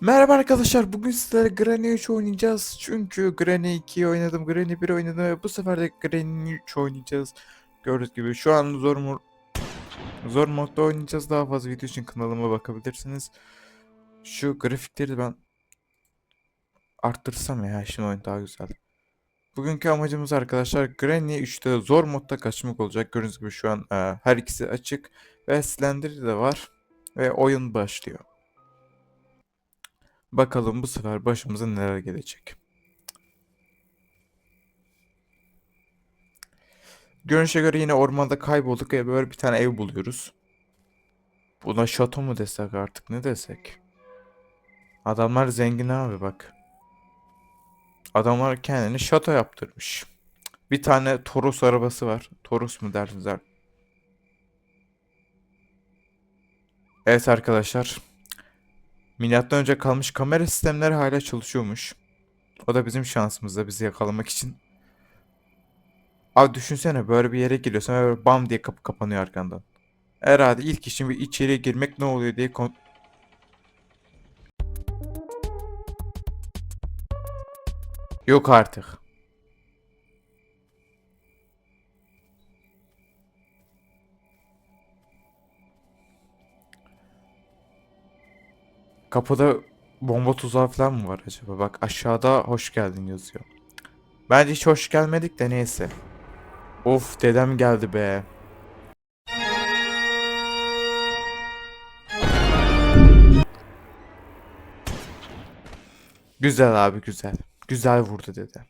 Merhaba arkadaşlar. Bugün sizlerle Granny 3 oynayacağız. Çünkü Granny 2'yi oynadım, Granny 1 oynadım ve bu sefer de Granny 3 oynayacağız. Gördüğünüz gibi şu an zor mod zor modda oynayacağız. Daha fazla video için kanalıma bakabilirsiniz. Şu grafikleri ben arttırsam ya şimdi oyun daha güzel. Bugünkü amacımız arkadaşlar Granny 3'te zor modda kaçmak olacak. Gördüğünüz gibi şu an e, her ikisi açık ve Slender de var ve oyun başlıyor. Bakalım bu sefer başımıza neler gelecek. Görünüşe göre yine ormanda kaybolduk ve böyle bir tane ev buluyoruz. Buna şato mu desek artık ne desek? Adamlar zengin abi bak. Adamlar kendini şato yaptırmış. Bir tane Toros arabası var. Toros mu dersiniz? Evet arkadaşlar. Milattan önce kalmış kamera sistemleri hala çalışıyormuş. O da bizim şansımızda bizi yakalamak için. Abi düşünsene böyle bir yere giriyorsun ve böyle bam diye kapı kapanıyor arkandan. Herhalde ilk işin bir içeriye girmek ne oluyor diye kon... Yok artık. Kapıda bomba tuzağı falan mı var acaba? Bak aşağıda hoş geldin yazıyor. Bence hiç hoş gelmedik de neyse. Of dedem geldi be. Güzel abi güzel. Güzel vurdu dede.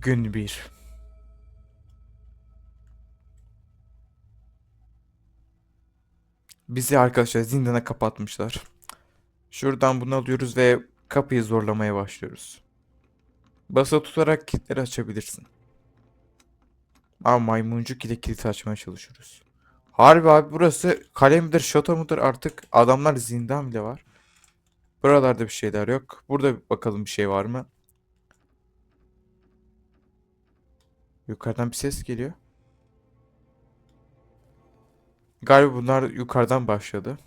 Gün bir. Bizi arkadaşlar zindana kapatmışlar. Şuradan bunu alıyoruz ve kapıyı zorlamaya başlıyoruz. Basılı tutarak kilitleri açabilirsin. Ama maymuncuk ile kilit açmaya çalışıyoruz. Harbi abi burası kale midir şato mudur artık adamlar zindan bile var. Buralarda bir şeyler yok. Burada bakalım bir şey var mı? Yukarıdan bir ses geliyor. Galiba bunlar yukarıdan başladı.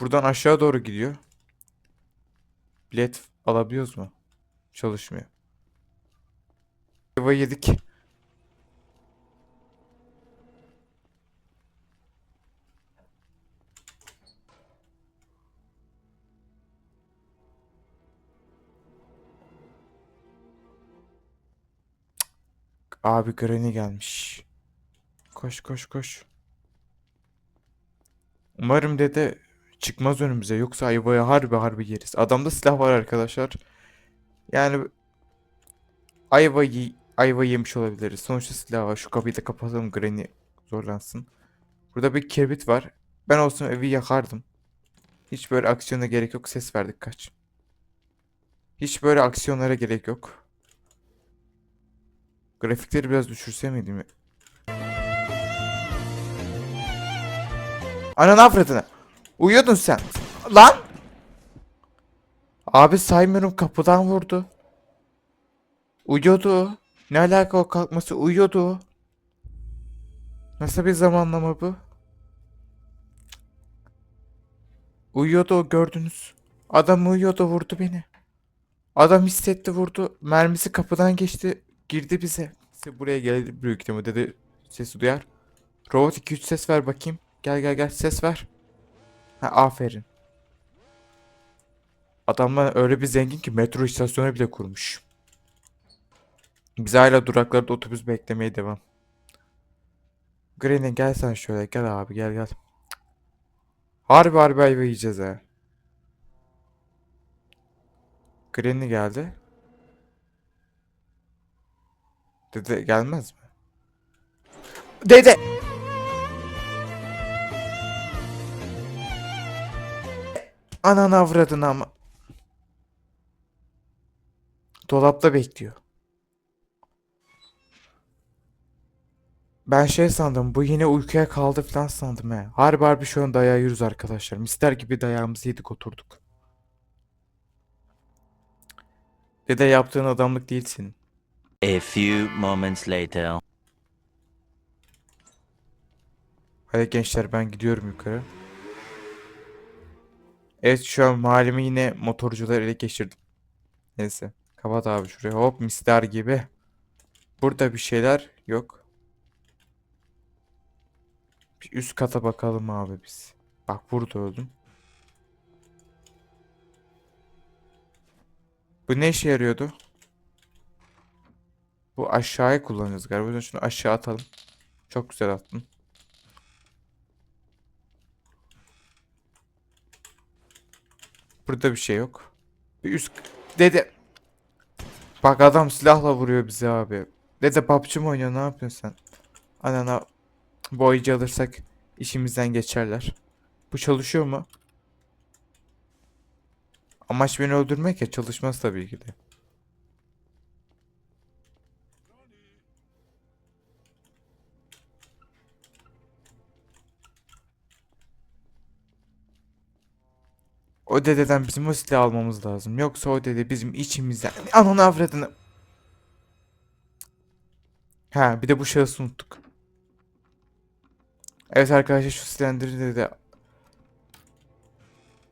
Buradan aşağı doğru gidiyor. Bilet alabiliyoruz mu? Çalışmıyor. Ayva yedik. Abi Granny gelmiş. Koş koş koş. Umarım dede çıkmaz önümüze yoksa ayvayı harbi harbi yeriz. Adamda silah var arkadaşlar. Yani ayva, ayva yemiş olabiliriz. Sonuçta silah var. Şu kapıyı da kapatalım Granny zorlansın. Burada bir kibrit var. Ben olsam evi yakardım. Hiç böyle aksiyona gerek yok. Ses verdik kaç. Hiç böyle aksiyonlara gerek yok. Grafikleri biraz düşürse miydim Ananı avradını. Uyuyordun sen. Lan! Abi saymıyorum kapıdan vurdu. Uyuyordu. Ne alaka o kalkması? Uyuyordu. Nasıl bir zamanlama bu? Uyuyordu o gördünüz. Adam uyuyordu vurdu beni. Adam hissetti vurdu. Mermisi kapıdan geçti. Girdi bize. İşte buraya geldi büyük ihtimalle dedi. Sesi duyar. Robot 2-3 ses ver bakayım. Gel gel gel ses ver. Ha aferin. Adamlar öyle bir zengin ki metro istasyonu bile kurmuş. Biz hala duraklarda otobüs beklemeye devam. Granny gel sen şöyle gel abi gel gel. Harbi harbi ayva yiyeceğiz ha. Granny geldi. Dede gelmez mi? Dede! Ananı avradını ama. Dolapta bekliyor. Ben şey sandım bu yine uykuya kaldı falan sandım he. Harbi harbi şu an dayağı yiyoruz arkadaşlar. Mister gibi dayağımızı yedik oturduk. Dede yaptığın adamlık değil senin. A few moments later. Hadi gençler ben gidiyorum yukarı. Evet şu an mahallemi yine motorcular ele geçirdim. Neyse. Kapat abi şuraya. Hop misler gibi. Burada bir şeyler yok. Bir üst kata bakalım abi biz. Bak burada öldüm. Bu ne işe yarıyordu? Bu aşağıya kullanacağız galiba. Şunu aşağı atalım. Çok güzel attın. Burada bir şey yok. Bir üst... Dede... Bak adam silahla vuruyor bizi abi. Dede PUBG mi oynuyor ne yapıyorsun sen? Anana bu oyuncu alırsak işimizden geçerler. Bu çalışıyor mu? Amaç beni öldürmek ya çalışmaz tabii ki de. O dededen bizim o silahı almamız lazım. Yoksa o dede bizim içimizden... Ananı avradını... Ha bir de bu şahısı unuttuk. Evet arkadaşlar şu silindirde de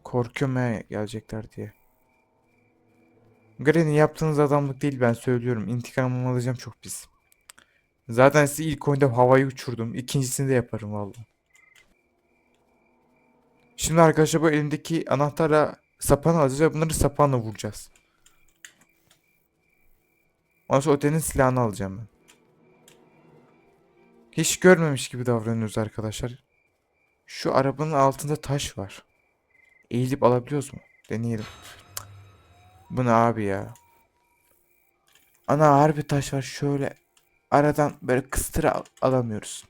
korkuyorum he gelecekler diye. Granny yaptığınız adamlık değil ben söylüyorum. İntikamımı alacağım çok pis. Zaten sizi ilk oyunda havayı uçurdum. İkincisini de yaparım vallahi. Şimdi arkadaşlar bu elimdeki anahtara sapan alacağız ve bunları sapanla vuracağız. Ondan sonra otelin silahını alacağım ben. Hiç görmemiş gibi davranıyoruz arkadaşlar. Şu arabanın altında taş var. Eğilip alabiliyoruz mu? Deneyelim. Bu abi ya? Ana harbi taş var şöyle. Aradan böyle kıstıra al- alamıyoruz.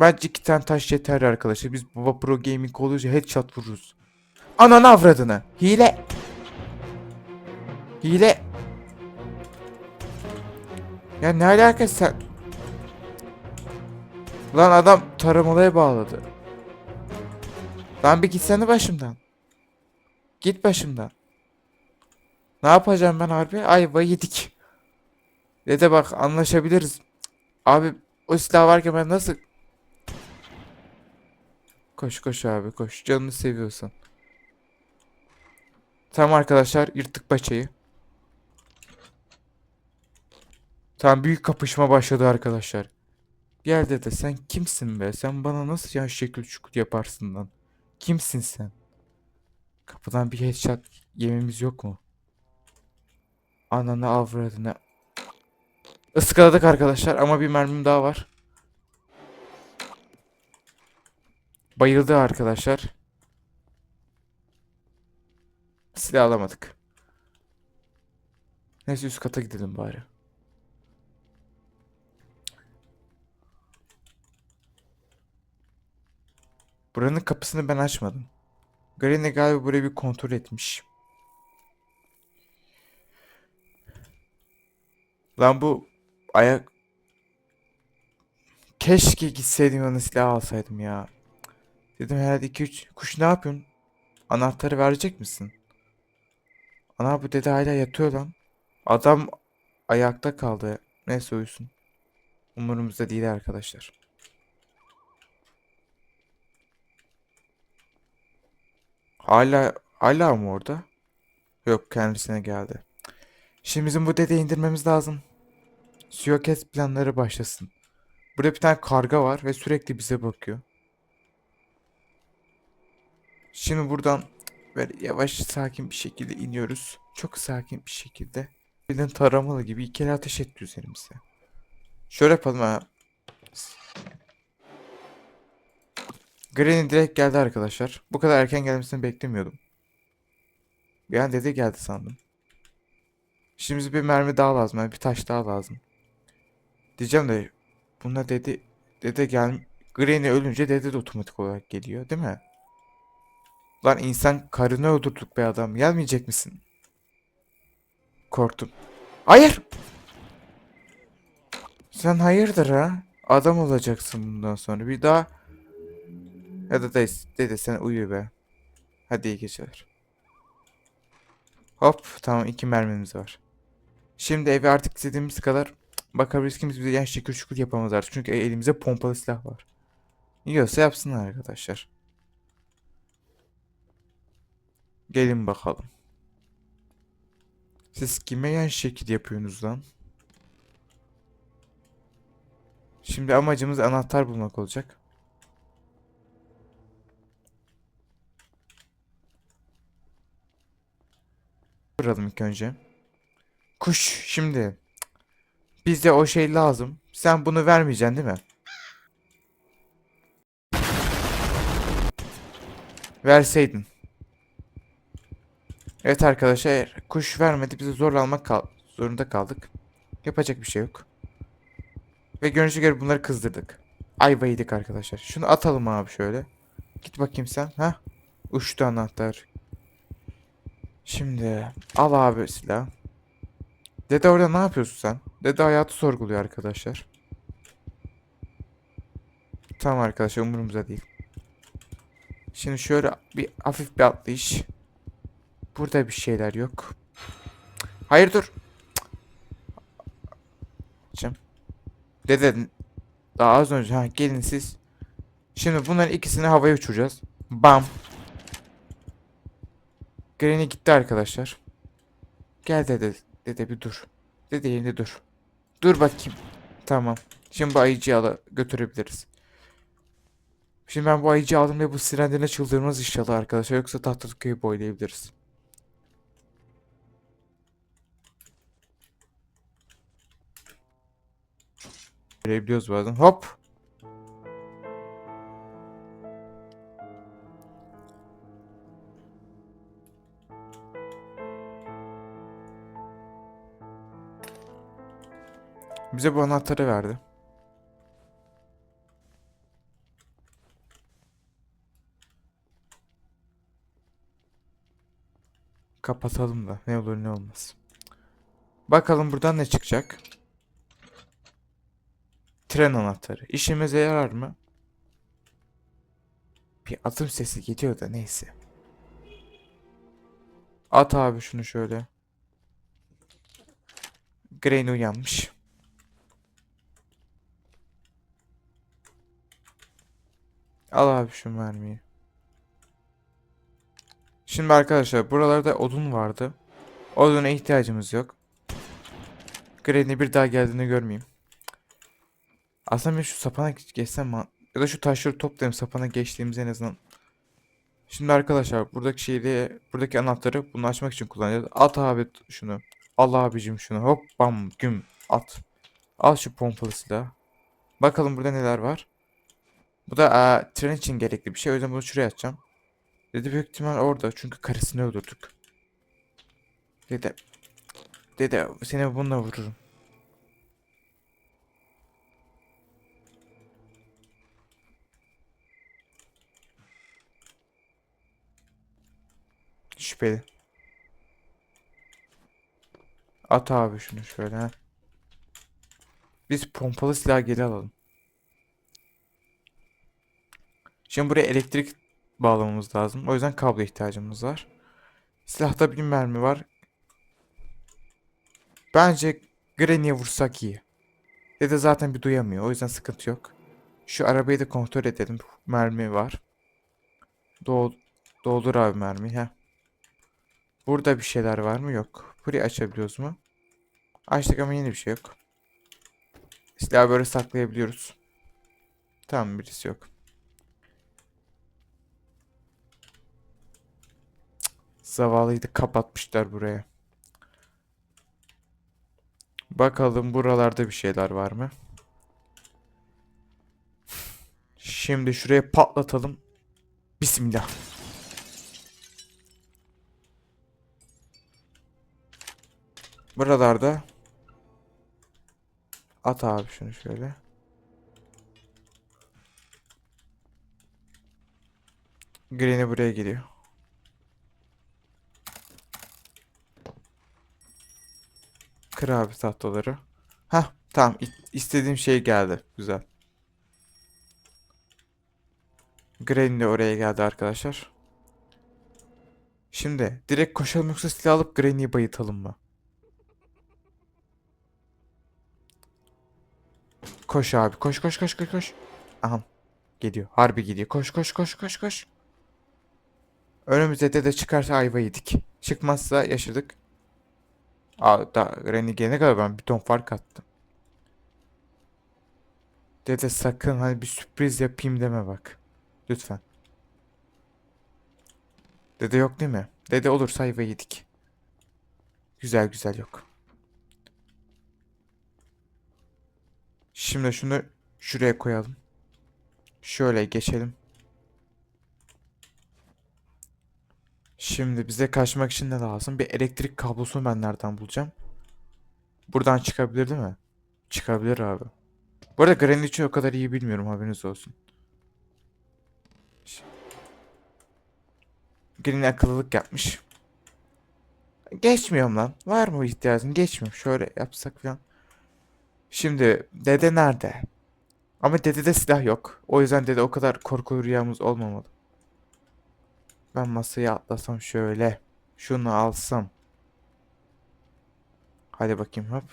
Bence iki tane taş yeter arkadaşlar. Biz Baba Pro Gaming olunca headshot vururuz. Ananı avradını. Hile. Hile. Ya ne alaka sen? Lan adam taramalaya bağladı. Lan bir gitsene başımdan. Git başımdan. Ne yapacağım ben harbi? Ayva yedik. Dede bak anlaşabiliriz. Abi o silah varken ben nasıl... Koş koş abi koş. Canını seviyorsan. Tamam arkadaşlar yırttık paçayı. Tamam büyük kapışma başladı arkadaşlar. Gel dede sen kimsin be? Sen bana nasıl ya şekil şukul yaparsın lan? Kimsin sen? Kapıdan bir headshot yememiz yok mu? Ananı avradını. Iskaladık arkadaşlar ama bir mermim daha var. Bayıldı arkadaşlar. Silah alamadık. Neyse üst kata gidelim bari. Buranın kapısını ben açmadım. Granny galiba burayı bir kontrol etmiş. Lan bu ayak... Keşke gitseydim yanına silah alsaydım ya. Dedim herhalde 2-3 kuş ne yapıyorsun? Anahtarı verecek misin? Ana bu dede hala yatıyor lan. Adam ayakta kaldı. Neyse uyusun. Umurumuzda değil arkadaşlar. Hala hala mı orada? Yok kendisine geldi. Şimdi bizim bu dedeyi indirmemiz lazım. Suikast planları başlasın. Burada bir tane karga var ve sürekli bize bakıyor. Şimdi buradan böyle yavaş sakin bir şekilde iniyoruz. Çok sakin bir şekilde. Birden taramalı gibi iki kere ateş etti üzerimize. Şöyle yapalım ha. Granny direkt geldi arkadaşlar. Bu kadar erken gelmesini beklemiyordum. Bir an dede geldi sandım. Şimdi bir mermi daha lazım. Yani bir taş daha lazım. Diyeceğim de buna dedi dede gel Granny ölünce dede de otomatik olarak geliyor değil mi? Lan insan karını öldürdük be adam. Gelmeyecek misin? Korktum. Hayır. Sen hayırdır ha? Adam olacaksın bundan sonra. Bir daha ya da dede, dede sen uyu be. Hadi iyi geceler. Hop tamam iki mermimiz var. Şimdi eve artık istediğimiz kadar bakabiliriz ki biz bize yani şükür şükür yapamaz artık. Çünkü elimizde pompalı silah var. Yiyorsa yapsınlar arkadaşlar. Gelin bakalım. Siz kime yan şekil yapıyorsunuz lan? Şimdi amacımız anahtar bulmak olacak. Vuralım ilk önce. Kuş şimdi. Bize o şey lazım. Sen bunu vermeyeceksin değil mi? Verseydin. Evet arkadaşlar kuş vermedi bize zorla almak kal zorunda kaldık. Yapacak bir şey yok. Ve görünüşe göre bunları kızdırdık. Ayva yedik arkadaşlar. Şunu atalım abi şöyle. Git bakayım sen. Ha? Uçtu anahtar. Şimdi al abi silah. Dede orada ne yapıyorsun sen? Dede hayatı sorguluyor arkadaşlar. Tamam arkadaşlar umurumuzda değil. Şimdi şöyle bir hafif bir atlayış. Burada bir şeyler yok. Hayır dur. Cem. Dede daha az önce ha gelin siz. Şimdi bunların ikisini havaya uçuracağız. Bam. Granny gitti arkadaşlar. Gel dede. Dede bir dur. Dede yerinde dur. Dur bakayım. Tamam. Şimdi bu ayıcıyı ala götürebiliriz. Şimdi ben bu ayıcıyı aldım ve bu sirenlerine çıldırmaz inşallah arkadaşlar. Yoksa tahtalık köyü boylayabiliriz. Görebiliyoruz bazen. Hop. Bize bu anahtarı verdi. Kapatalım da ne olur ne olmaz. Bakalım buradan ne çıkacak. Tren anahtarı. İşimize yarar mı? Bir adım sesi geliyor da neyse. At abi şunu şöyle. Grain uyanmış. Al abi şu mermiyi. Şimdi arkadaşlar buralarda odun vardı. Oduna ihtiyacımız yok. Grain'i bir daha geldiğini görmeyeyim. Aslında ben şu sapana geç- geçsem mi? Ya da şu taşları toplayayım sapana geçtiğimiz en azından. Şimdi arkadaşlar buradaki şeyi buradaki anahtarı bunu açmak için kullanacağız. At abi şunu. Al abicim şunu. Hop bam güm at. Al şu pompalı silahı. Bakalım burada neler var. Bu da aa, tren için gerekli bir şey. O yüzden bunu şuraya atacağım. Dede büyük ihtimal orada. Çünkü karısını öldürdük. Dede. Dede seni bununla vururum. Şüpheli. At abi şunu şöyle. Biz pompalı silah geri alalım. Şimdi buraya elektrik bağlamamız lazım. O yüzden kablo ihtiyacımız var. Silahta bir mermi var. Bence Granny'e vursak iyi. Dede zaten bir duyamıyor. O yüzden sıkıntı yok. Şu arabayı da kontrol edelim. Mermi var. Dol doldur abi mermiyi. Heh. Burada bir şeyler var mı? Yok. Burayı açabiliyoruz mu? Açtık ama yine bir şey yok. Silahı böyle saklayabiliyoruz. Tamam birisi yok. Da kapatmışlar buraya. Bakalım buralarda bir şeyler var mı? Şimdi şuraya patlatalım. Bismillah. Buralarda at abi şunu şöyle. Green'i buraya geliyor. Kır abi tahtaları. Hah tamam istediğim şey geldi. Güzel. Granny de oraya geldi arkadaşlar. Şimdi direkt koşalım yoksa silah alıp Granny'yi bayıtalım mı? Koş abi koş koş koş koş koş. Aha. Geliyor. Harbi geliyor. Koş koş koş koş koş. Önümüze dede çıkarsa ayva yedik. Çıkmazsa yaşadık. Aa, da Granny gelene kadar ben bir ton fark attım. Dede sakın hani bir sürpriz yapayım deme bak. Lütfen. Dede yok değil mi? Dede olursa ayva yedik. Güzel güzel yok. Şimdi şunu şuraya koyalım. Şöyle geçelim. Şimdi bize kaçmak için ne lazım? Bir elektrik kablosunu ben nereden bulacağım? Buradan çıkabilir değil mi? Çıkabilir abi. Bu arada için o kadar iyi bilmiyorum haberiniz olsun. Granny akıllılık yapmış. Geçmiyorum lan. Var mı ihtiyacın? Geçmiyorum. Şöyle yapsak falan. Şimdi dede nerede? Ama dedede silah yok. O yüzden dede o kadar korkulu rüyamız olmamalı. Ben masaya atlasam şöyle. Şunu alsam. Hadi bakayım hop.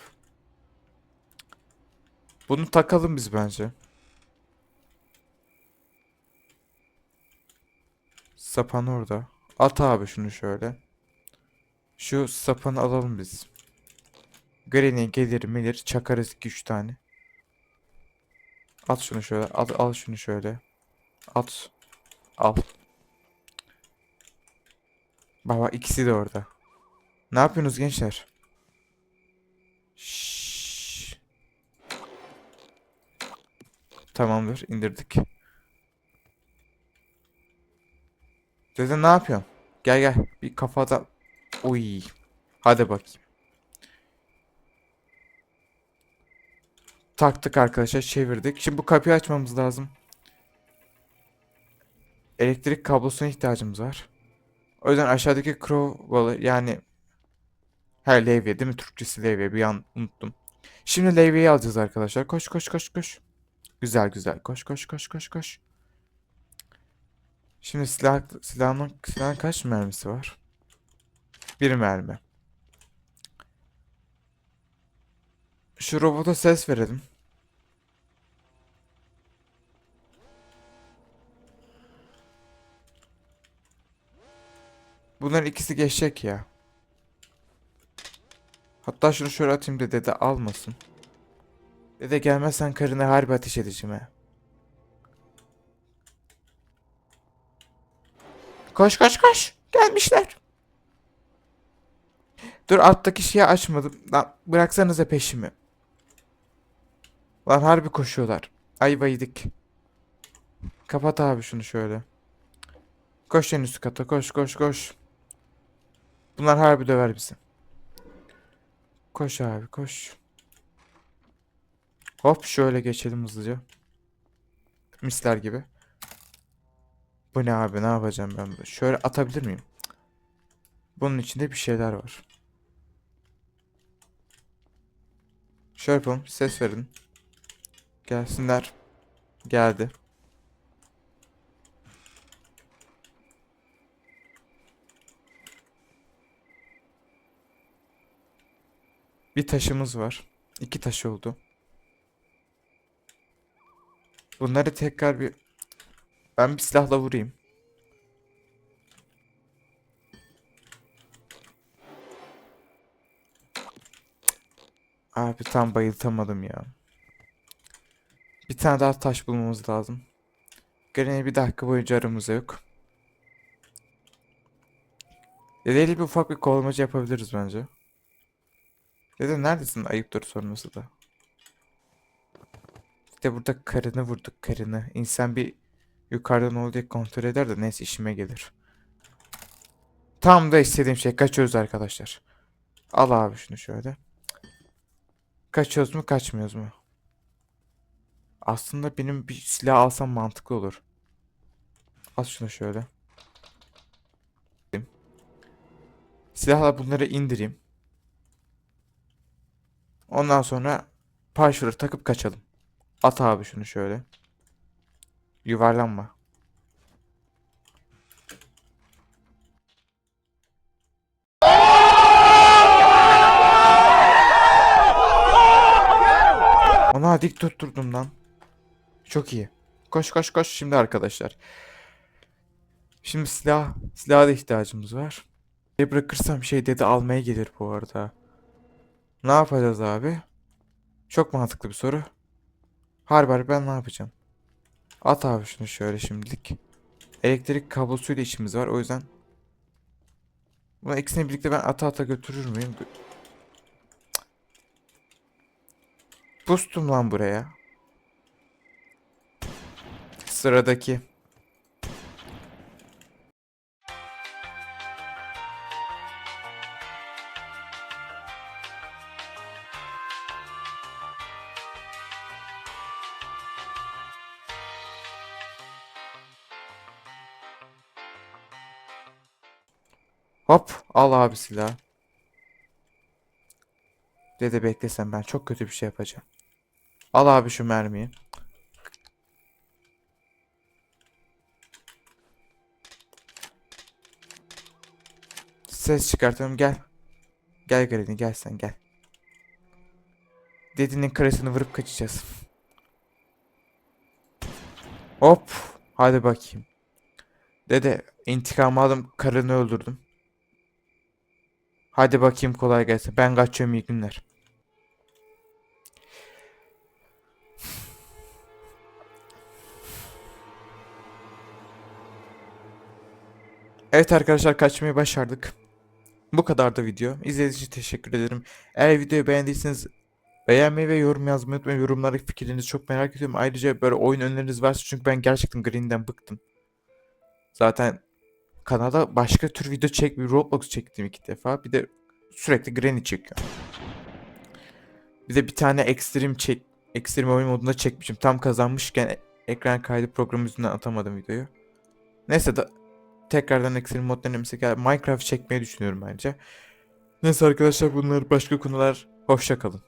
Bunu takalım biz bence. Sapan orada. At abi şunu şöyle. Şu sapanı alalım biz. Granny gelir melir çakarız 2-3 tane. At şunu şöyle. Al, al şunu şöyle. At. Al. Baba ikisi de orada. Ne yapıyorsunuz gençler? Şşş. Tamamdır indirdik. Dede ne yapıyorsun? Gel gel bir kafada. Uy. Hadi bakayım. Taktık arkadaşlar çevirdik. Şimdi bu kapıyı açmamız lazım. Elektrik kablosuna ihtiyacımız var. O yüzden aşağıdaki crow balı yani her levye değil mi? Türkçesi levye bir an unuttum. Şimdi levyeyi alacağız arkadaşlar. Koş koş koş koş. Güzel güzel. Koş koş koş koş koş. Şimdi silah silahın silahın kaç mermisi var? Bir mermi. Şu robota ses verelim. Bunların ikisi geçecek ya. Hatta şunu şöyle atayım da dede almasın. Dede gelmezsen karına harbi ateş edeceğim ha. Koş koş koş. Gelmişler. Dur alttaki şeyi açmadım. Lan bıraksanıza peşimi. Lan harbi koşuyorlar. Ayva yedik. Kapat abi şunu şöyle. Koş en üst kata koş koş koş. Bunlar harbi döver bizi. Koş abi koş. Hop şöyle geçelim hızlıca. Misler gibi. Bu ne abi ne yapacağım ben? Şöyle atabilir miyim? Bunun içinde bir şeyler var. Şöyle yapalım ses verin. Gelsinler. Geldi. Bir taşımız var. İki taş oldu. Bunları tekrar bir... Ben bir silahla vurayım. Abi tam bayıltamadım ya. Bir tane daha taş bulmamız lazım. Granny bir dakika boyunca aramızda yok. Dedeyle bir ufak bir kovalamaca yapabiliriz bence. Dede neredesin? Ayıptır sorması da. İşte burada karını vurduk karını. İnsan bir yukarıdan ol diye kontrol eder de neyse işime gelir. Tam da istediğim şey. Kaçıyoruz arkadaşlar. Al abi şunu şöyle. Kaçıyoruz mu kaçmıyoruz mu? Aslında benim bir silah alsam mantıklı olur. Al şunu şöyle. Silahla bunları indireyim. Ondan sonra parçaları takıp kaçalım. At abi şunu şöyle. Yuvarlanma. Ana dik tutturdum lan. Çok iyi. Koş koş koş. Şimdi arkadaşlar. Şimdi silah, silaha da ihtiyacımız var. Bir bırakırsam şey dedi almaya gelir bu arada. Ne yapacağız abi? Çok mantıklı bir soru. Harbi ben ne yapacağım? At abi şunu şöyle şimdilik. Elektrik kablosuyla işimiz var o yüzden. Bunu ikisini birlikte ben ata ata götürür müyüm? Bustum lan buraya. Sıradaki. Hop al abi silah. Dede beklesen ben çok kötü bir şey yapacağım. Al abi şu mermiyi. Ses çıkartalım gel. Gel Granny gel sen gel. Dedenin karısını vurup kaçacağız. Hop. Hadi bakayım. Dede intikam aldım karını öldürdüm. Hadi bakayım kolay gelsin. Ben kaçıyorum iyi günler. Evet arkadaşlar kaçmayı başardık. Bu kadar da video. İzlediğiniz için teşekkür ederim. Eğer videoyu beğendiyseniz beğenmeyi ve yorum yazmayı unutmayın. Yorumlardaki fikirlerinizi çok merak ediyorum. Ayrıca böyle oyun önerileriniz varsa çünkü ben gerçekten Green'den bıktım. Zaten kanalda başka tür video çek, bir Roblox çektim iki defa. Bir de sürekli Granny çekiyor. Bir de bir tane ekstrem çek, ekstrem oyun modunda çekmişim. Tam kazanmışken ekran kaydı programı yüzünden atamadım videoyu. Neyse da tekrardan ekstrem mod denemesi gel Minecraft çekmeyi düşünüyorum bence. Neyse arkadaşlar bunlar başka konular. Hoşça kalın.